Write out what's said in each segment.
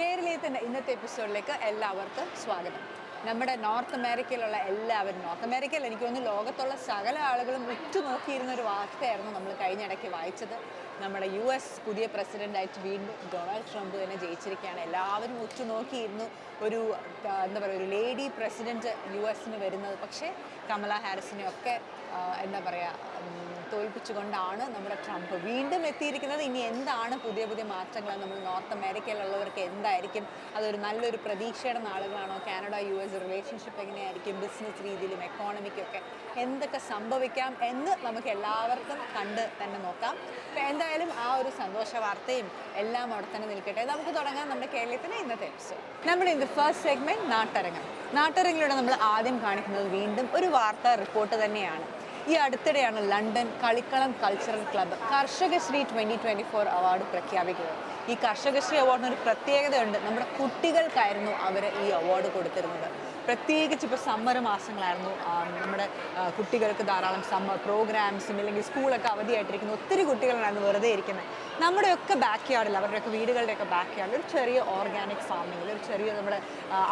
കേരളീയത്തിന്റെ ഇന്നത്തെ എപ്പിസോഡിലേക്ക് എല്ലാവർക്കും സ്വാഗതം. നമ്മുടെ നോർത്ത് അമേരിക്കയിലുള്ള എല്ലാവരും നോർത്ത് അമേരിക്കയിൽ എനിക്ക് തോന്നുന്നു ലോകത്തുള്ള സകല ആളുകളും ഉറ്റുനോക്കിയിരുന്ന ഒരു വാർത്തയായിരുന്നു നമ്മൾ കഴിഞ്ഞ ഇടയ്ക്ക് വായിച്ചത്. നമ്മുടെ യു എസ് പുതിയ പ്രസിഡന്റായിട്ട് വീണ്ടും ഡൊണാൾഡ് ട്രംപ് തന്നെ ജയിച്ചിരിക്കുകയാണ്. എല്ലാവരും ഉറ്റുനോക്കിയിരുന്നു ഒരു എന്താ പറയുക ഒരു ലേഡി പ്രസിഡന്റ് യു എസിന് വരുന്നത്. പക്ഷേ കമല ഹാരിസിനെ ഒക്കെ എന്താ പറയുക തോൽപ്പിച്ചുകൊണ്ടാണ് നമ്മുടെ ട്രംപ് വീണ്ടും എത്തിയിരിക്കുന്നത്. ഇനി എന്താണ് പുതിയ പുതിയ മാറ്റങ്ങൾ? നമ്മൾ നോർത്ത് അമേരിക്കയിലുള്ളവർക്ക് എന്തായിരിക്കും? അതൊരു നല്ലൊരു പ്രതീക്ഷയുടെ നാളുകളാണോ? കാനഡ യു എസ് റിലേഷൻഷിപ്പ് എങ്ങനെയായിരിക്കും ബിസിനസ് രീതിയിലും എക്കോണമിക്കൊക്കെ എന്തൊക്കെ സംഭവിക്കാം എന്ന് നമുക്ക് എല്ലാവർക്കും കണ്ട് തന്നെ നോക്കാം. അപ്പോൾ എന്തായാലും ആ ഒരു സന്തോഷ വാർത്തയും എല്ലാം അവിടെ തന്നെ നിൽക്കട്ടെ. നമുക്ക് തുടങ്ങാം നമ്മുടെ കേരളത്തിലെ ഇന്നത്തെ എപ്പിസോഡ് നമ്മുടെ ഇന്ന് ഫസ്റ്റ് സെഗ്മെന്റ് നാട്ടരങ്ങം. നാട്ടരങ്ങിലൂടെ നമ്മൾ ആദ്യം കാണിക്കുന്നത് വീണ്ടും ഒരു വാർത്താ റിപ്പോർട്ട് തന്നെയാണ്. ഈ അടുത്തിടെയാണ് London Kalikkalam cultural club Karshakasree twenty twenty four award പ്രഖ്യാപിക്കുന്നത്. ഈ കർഷകശ്രീ അവാർഡിന് ഒരു പ്രത്യേകതയുണ്ട്. നമ്മുടെ കുട്ടികൾക്കായിരുന്നു അവർ ഈ അവാർഡ് കൊടുത്തിരുന്നത്. പ്രത്യേകിച്ച് ഇപ്പോൾ സമ്മർ മാസങ്ങളായിരുന്നു. നമ്മുടെ കുട്ടികൾക്ക് ധാരാളം സമ്മർ പ്രോഗ്രാംസും അല്ലെങ്കിൽ സ്കൂളൊക്കെ അവധിയായിട്ടിരിക്കുന്ന ഒത്തിരി കുട്ടികളാണ് വെറുതെ ഇരിക്കുന്നത് നമ്മുടെയൊക്കെ ബാക്ക് യാർഡിൽ അവരുടെയൊക്കെ വീടുകളുടെയൊക്കെ ബാക്ക് യാർഡിൽ ഒരു ചെറിയ ഓർഗാനിക് ഫാമിങ്ങിൽ ഒരു ചെറിയ നമ്മുടെ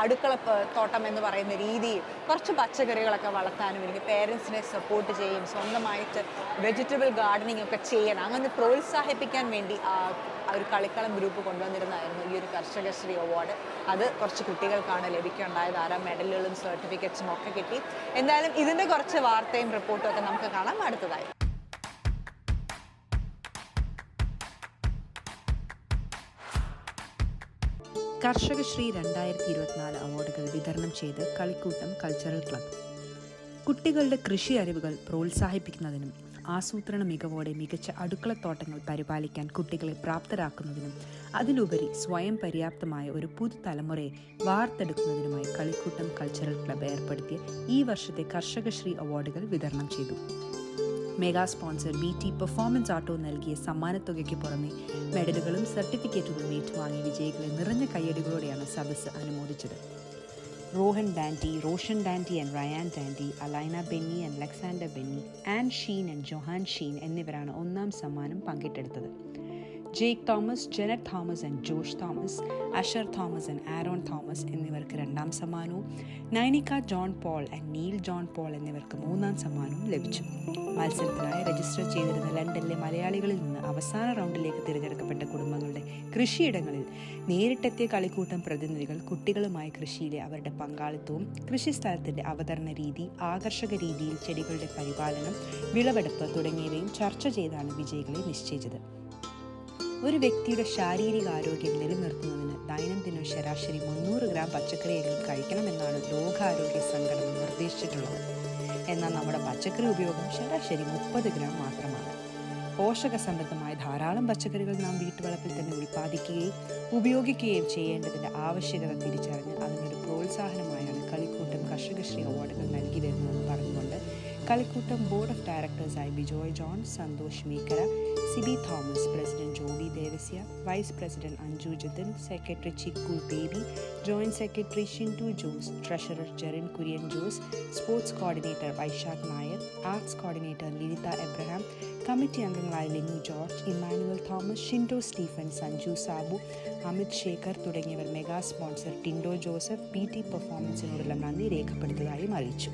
അടുക്കള തോട്ടം എന്ന് പറയുന്ന രീതിയിൽ കുറച്ച് പച്ചക്കറികളൊക്കെ വളർത്താനും എനിക്ക് പേരൻസിനെ സപ്പോർട്ട് ചെയ്യും സ്വന്തമായിട്ട് വെജിറ്റബിൾ ഗാർഡനിങ് ഒക്കെ ചെയ്യണം. അങ്ങനെ പ്രോത്സാഹിപ്പിക്കാൻ വേണ്ടി ഒരു കളിക്കളം ഗ്രൂപ്പ് കൊണ്ടുവന്നിരുന്നായിരുന്നു ഈ ഒരു കർഷകശ്രീ അവാർഡ് അത് കുറച്ച് കുട്ടികൾക്കാണ് ലഭിക്കുകയുണ്ടായത്. ധാരാളം മെഡലുകളും സർട്ടിഫിക്കറ്റ്സും ഒക്കെ കിട്ടി. എന്തായാലും ഇതിന്റെ കുറച്ച് വാർത്തയും റിപ്പോർട്ടും ഒക്കെ നമുക്ക് കാണാം. അടുത്തതായി. കർഷകശ്രീ രണ്ടായിരത്തി ഇരുപത്തിനാല് അവാർഡുകൾ വിതരണം ചെയ്ത് കളിക്കൂട്ടം കൾച്ചറൽ ക്ലബ്ബ് കുട്ടികളുടെ കൃഷി അറിവുകൾ പ്രോത്സാഹിപ്പിക്കുന്നതിനും ആസൂത്രണ മികവോടെ മികച്ച അടുക്കളത്തോട്ടങ്ങൾ പരിപാലിക്കാൻ കുട്ടികളെ പ്രാപ്തരാക്കുന്നതിനും അതിലുപരി സ്വയം പര്യാപ്തമായ ഒരു പുതുതലമുറയെ വാർത്തെടുക്കുന്നതിനുമായി കളിക്കൂട്ടം കൾച്ചറൽ ക്ലബ് ഏർപ്പെടുത്തിയ ഈ വർഷത്തെ കർഷകശ്രീ അവാർഡുകൾ വിതരണം ചെയ്തു. Mega sponsor B T performance auto നൽകിയ സമ്മാനത്തുകയ്ക്ക് പുറമെ മെഡലുകളും സർട്ടിഫിക്കറ്റുകളും ഏറ്റുവാങ്ങിയ വിജയികളെ നിറഞ്ഞ കയ്യടികളോടെയാണ് സദസ്സ് അനുമോദിച്ചത്. Rohan Danti Roshan Danti and Rayan Danti Alaina Benny and Alexander Benny and Sheen and Johan Sheen എന്നിവരാണ് ഒന്നാം സമ്മാനം പങ്കിട്ടെടുത്തത്. Jake Thomas Janet Thomas and Josh Thomas Asher Thomas and Aaron Thomas എന്നിവർക്ക് രണ്ടാം സമ്മാനവും Nainika John Paul and Neil John Paul എന്നിവർക്ക് മൂന്നാം സമ്മാനവും ലഭിച്ചു. മത്സരത്തിനായി രജിസ്റ്റർ ചെയ്തിരുന്ന ലണ്ടനിലെ മലയാളികളിൽ നിന്ന് അവസാന റൗണ്ടിലേക്ക് തിരഞ്ഞെടുക്കപ്പെട്ട കുടുംബങ്ങളുടെ കൃഷിയിടങ്ങളിൽ നേരിട്ടെത്തിയ കളിക്കൂട്ടം പ്രതിനിധികൾ കുട്ടികളുമായി കൃഷിയിലെ അവരുടെ പങ്കാളിത്തവും കൃഷിസ്ഥലത്തിന്റെ അവതരണ രീതി ആകർഷക രീതിയിൽ ചെടികളുടെ പരിപാലനം വിളവെടുപ്പ് തുടങ്ങിയവയും ചർച്ച ചെയ്താണ് വിജയികളെ നിശ്ചയിച്ചത്. ഒരു വ്യക്തിയുടെ ശാരീരിക ആരോഗ്യം നിലനിർത്തുന്നതിന് ദൈനംദിനം ശരാശരി മുന്നൂറ് ഗ്രാം പച്ചക്കറികൾ കഴിക്കണമെന്നാണ് ലോകാരോഗ്യ സംഘടന നിർദ്ദേശിച്ചിട്ടുള്ളത്. എന്നാൽ നമ്മുടെ പച്ചക്കറി ഉപയോഗം ശരാശരി മുപ്പത് ഗ്രാം മാത്രമാണ്. പോഷക സമൃദ്ധമായ ധാരാളം പച്ചക്കറികൾ നാം വീട്ടുവളപ്പിൽ തന്നെ ഉൽപ്പാദിക്കുകയും ഉപയോഗിക്കുകയും ചെയ്യേണ്ടതിന്റെ ആവശ്യകത തിരിച്ചറിഞ്ഞ് അതിനൊരു Kalikkoottam board of ഡയറക്ടേഴ്സായി Bijoy John Santhosh Meekkara Siby Thomas president Joby Devasia vice president Anju Jathin secretary Chikku Baby joint secretary Shintu Jose treasurer Jerin Kurian Jose sports coordinator Vaisakh Nair arts coordinator Liritha Abraham committee അംഗങ്ങളായ Linu George Emmanuel Thomas Shindo Stephen Sanju Sabu Amit Shekhar തുടങ്ങിയവർ mega sponsor Tindo Joseph P T പെർഫോമൻസിനോടുള്ള നന്ദി രേഖപ്പെടുത്തിയതായും അറിയിച്ചു.